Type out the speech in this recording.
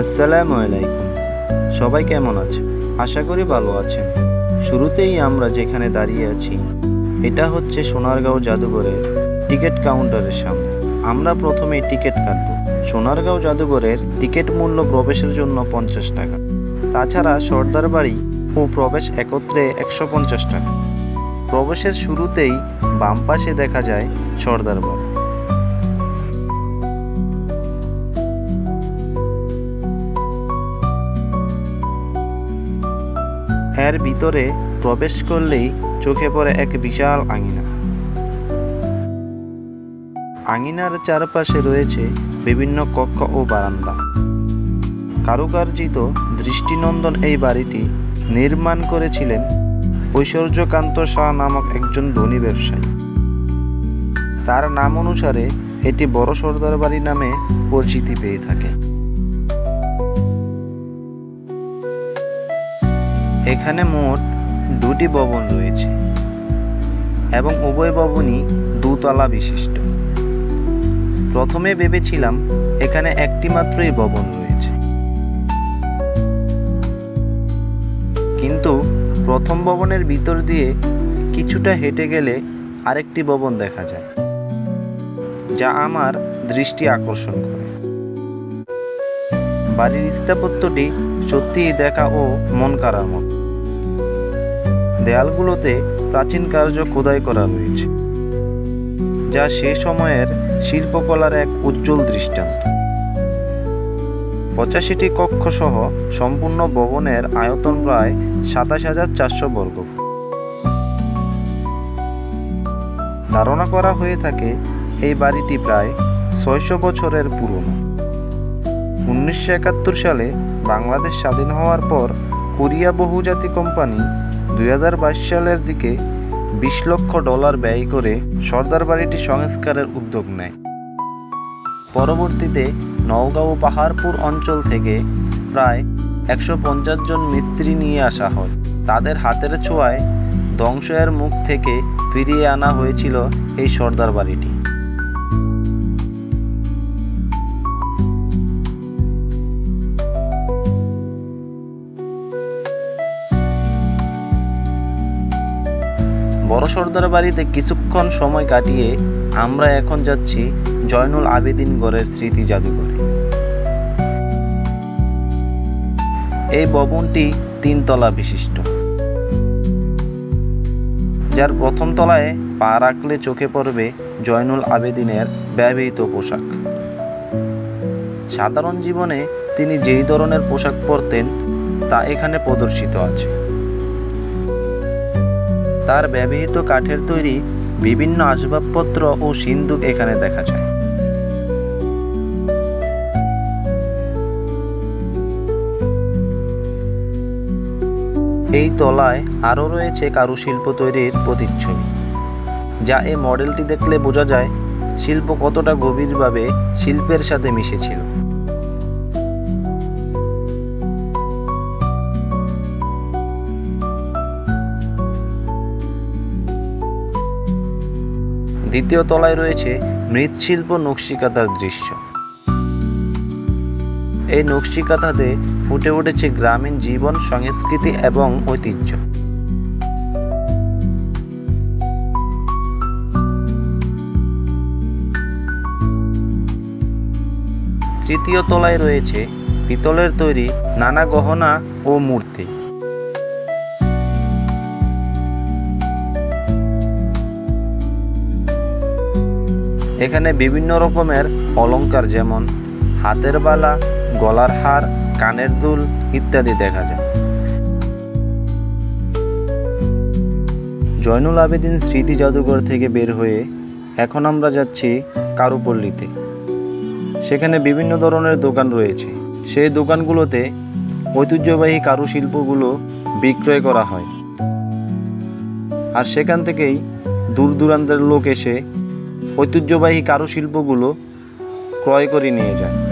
আসসালামু আলাইকুম। সবাই কেমন আছে? আশা করি ভালো আছেন। শুরুতেই আমরা যেখানে দাঁড়িয়ে আছি, এটা হচ্ছে সোনারগাঁও জাদুঘরের টিকিট কাউন্টারের সামনে। আমরা প্রথমে টিকিট কাটব। সোনারগাঁও জাদুঘরের টিকিট মূল্য প্রবেশের জন্য পঞ্চাশ টাকা। তাছাড়া সর্দার বাড়ি ও প্রবেশ একত্রে একশো পঞ্চাশ টাকা। প্রবেশের শুরুতেই বাম পাশে দেখা যায় সর্দার বাড়ি। এর ভিতরে প্রবেশ করলেই চোখে পড়ে এক বিশাল আঙিনা। আঙিনার চারপাশে রয়েছে বিভিন্ন কক্ষ ও বারান্দা। কারুকার্জিত দৃষ্টিনন্দন এই বাড়িটি নির্মাণ করেছিলেন ঐশ্বর্যকান্ত শাহ নামক একজন ধনী ব্যবসায়ী। তার নাম অনুসারে এটি বড় সর্দার বাড়ি নামে পরিচিতি পেয়ে থাকে। এখানে মোট দুটি ভবন রয়েছে এবং উভয় ভবনই দুতলা বিশিষ্ট। প্রথমে ভেবেছিলাম এখানে একটি মাত্রই ভবন রয়েছে। কিন্তু প্রথম ভবনের ভিতর দিয়ে কিছুটা হেঁটে গেলে আরেকটি ভবন দেখা যায়, যা আমার দৃষ্টি আকর্ষণ করে। বাড়ির স্থাপত্যটি সত্যিই দেখা ও মন কাড়ার মতো দেয়ালগুলোতে প্রাচীন কার্য খোদাই করা রয়েছে, যা সে সময়ের শিল্পকলার এক উজ্জ্বল দৃষ্টান্ত। পঁচাশিটি কক্ষ সহ সম্পূর্ণ ভবনের আয়তন প্রায় সাতাশ হাজার চারশো বর্গফুট। ধারণা করা হয়ে থাকে, এই বাড়িটি প্রায় ছয়শো বছরের পুরনো। উনিশশো একাত্তর সালে বাংলাদেশ স্বাধীন হওয়ার পর কোরিয়া বহুজাতি কোম্পানি দুই হাজার বাইশ সালের দিকে বিশ লক্ষ ডলার ব্যয় করে সর্দার বাড়িটি সংস্কারের উদ্যোগ নেয়। পরবর্তীতে নওগাঁও পাহাড়পুর অঞ্চল থেকে প্রায় একশো পঞ্চাশ জন মিস্ত্রি নিয়ে আসা হয়। তাদের হাতের ছোঁয়ায় ধ্বংসের মুখ থেকে ফিরিয়ে আনা হয়েছিল এই সর্দার বাড়িটি। বড় সর্দার বাড়িতে কিছুক্ষণ সময় কাটিয়ে আমরা এখন যাচ্ছি জয়নুল আবেদিন গড়ের স্মৃতি জাদুঘরে। এই ভবনটি তিনতলা বিশিষ্ট। যার প্রথম তলায় পা রাখলে চোখে পড়বে জয়নুল আবেদিনের ব্যবহৃত পোশাক। সাধারণ জীবনে তিনি যেই ধরনের পোশাক পরতেন তা এখানে প্রদর্শিত আছে। তার ব্যবহৃত কাঠের তৈরি বিভিন্ন আসবাবপত্র ও সিন্দুক এখানে দেখা যায়। এই তলায় আরও রয়েছে কারুশিল্প তৈরির প্রতিচ্ছবি, যা এই মডেলটি দেখলে বোঝা যায় শিল্প কতটা গভীরভাবে শিল্পের সাথে মিশেছিল। দ্বিতীয় তলায় রয়েছে মৃৎশিল্প নকশিকাতার দৃশ্য। এই নকশিকাতাতে ফুটে উঠেছে গ্রামীণ জীবন, সংস্কৃতি এবং ঐতিহ্য। তৃতীয় তলায় রয়েছে পিতলের তৈরি নানা গহনা ও মূর্তি। এখানে বিভিন্ন রকমের অলংকার যেমন হাতের বালা, গলার হার, কানের দুল ইত্যাদি দেখা যায়। জয়নুল আবেদিন স্মৃতি জাদুঘর থেকে বের হয়ে এখন আমরা যাচ্ছি কারুপল্লীতে। সেখানে বিভিন্ন ধরনের দোকান রয়েছে। সেই দোকানগুলোতে ঐতিহ্যবাহী কারুশিল্পগুলো বিক্রয় করা হয়। আর সেখান থেকেই দূর দূরান্তের লোক এসে ঐতিহ্যবাহী কারুশিল্পগুলো ক্রয় করে নিয়ে যায়।